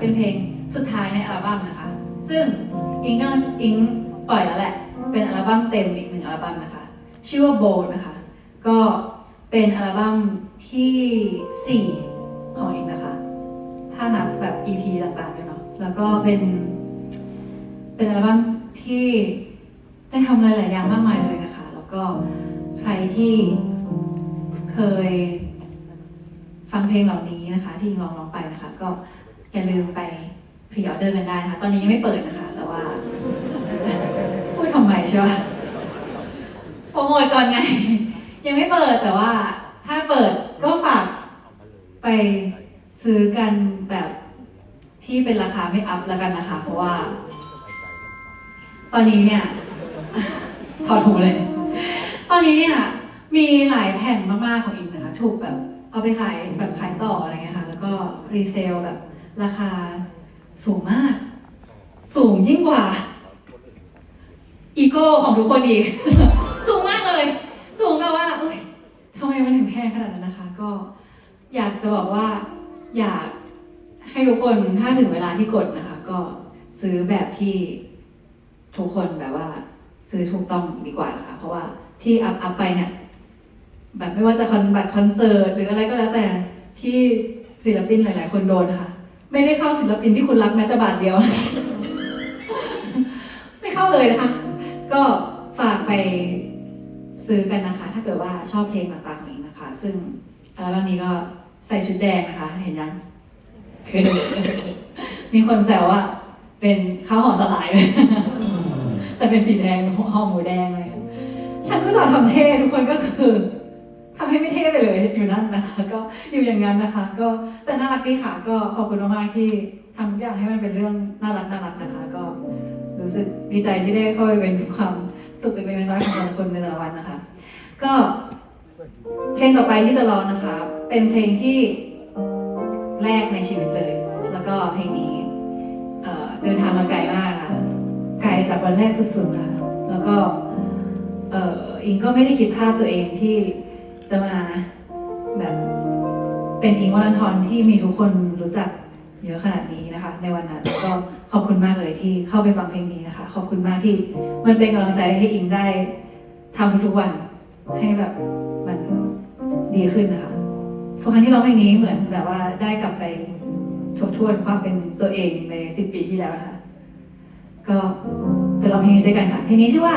เป็นเพลงสุดท้ายในอัลบั้มนะคะ ซึ่งอิงก็อิงปล่อยแล้วแหละ เป็นอัลบั้มเต็มอีกหนึ่งอัลบั้มนะคะ ชื่อว่าโบนะคะ ก็เป็นอัลบั้มที่ 4 ของอิงนะคะ ถ้านับแบบ EP ต่างๆด้วยเนาะ แล้วก็เป็น เป็นอัลบั้มที่ได้ทำอะไรหลายอย่างมากมายเลยนะคะ แล้วก็ใครที่เคยฟังเพลงเหล่านี้นะคะ ที่ยิงลองร้องไปนะคะ ก็ อย่าลืมไปพรีออเดอร์กันได้นะคะ ตอนนี้ยังไม่เปิดนะคะ แต่ว่าพูดทำไมใช่ปะโปรโมทก่อนไง ยังไม่เปิดแต่ว่า ถ้าเปิดก็ฝากไปซื้อกันแบบที่เป็นราคาไม่อัพแล้วกันนะคะ เพราะว่า ตอนนี้เนี่ยถอดหูเลย ตอนนี้เนี่ยมีหลายแผ่นมากๆของอิงนะคะ ถูกแบบเอาไปขายแบบขายต่ออะไรเงี้ยค่ะ แล้วก็รีเซลแบบ ราคาสูงมาก สูงยิ่งกว่า อีโก้ของทุกคนอีก สูงมากเลย สูงแบบว่าเอ้ยทำไมมันถึงแพงขนาดนั้นนะคะ ก็อยากจะบอกว่าอยากให้ทุกคนถ้าถึงเวลาที่กดนะคะ ก็ซื้อแบบที่ทุกคนแบบว่า ซื้อถูกต้องดีกว่านะคะ เพราะว่าที่อัพอัพไปเนี่ยแบบไม่ว่าจะคอนบัตคอนเสิร์ตหรืออะไรก็แล้วแต่ที่ศิลปินหลาย ๆ คนโดนนะคะ ไม่ได้เข้าศิลปินที่คุณรักแม้แต่บาทเดียว ไม่เข้าเลยนะคะ ก็ฝากไปซื้อกันนะคะ ถ้าเกิดว่าชอบเพลงต่างๆนี้นะคะ ซึ่งอัลบั้มนี้ก็ใส่ชุดแดงนะคะ เห็นยังคือมีคนแซวว่า เป็นข้าวห่อสลายเลยแต่เป็นสีแดงห่อหมูแดงเลยฉันก็จะทำเท่ทุกคนก็คือ ทำให้ไม่เท่ไปเลยอยู่นั่นนะคะ ก็อยู่อย่างนั้นนะคะ ก็แต่น่ารักดีค่ะ ก็ขอบคุณมากๆที่ทำทุกอย่างให้มันเป็นเรื่องน่ารักน่ารักนะคะ ก็รู้สึกดีใจที่ได้เข้าไปเป็นความสุขเล็กๆน้อยๆของแต่ละคนในแต่ละวันนะคะ ก็เพลงต่อไปที่จะร้องนะคะ เป็นเพลงที่แรกในชีวิตเลย แล้วก็เพลงนี้เดินทางมาไกลมากนะคะไกลจากวันแรกสุดๆนะคะแล้วก็อิงก็ไม่ได้คิดภาพตัวเองที่ จะมาแบบเป็นอิงวัลันทรที่มีทุกคนรู้จักเยอะขนาดนี้นะคะ ในวันนั้นก็ขอบคุณมากเลยที่เข้าไปฟังเพลงนี้นะคะ ขอบคุณมากที่มันเป็นกำลังใจให้อิงได้ทำทุกวันให้แบบมันดีขึ้นนะคะทุกครั้งที่ร้องเพลงนี้เหมือนแบบว่าได้กลับไปทบทวนความเป็นตัวเองในสิบปีที่แล้วนะคะก็ไปร้องเพลงนี้ด้วยกันค่ะเพลงนี้ชื่อว่า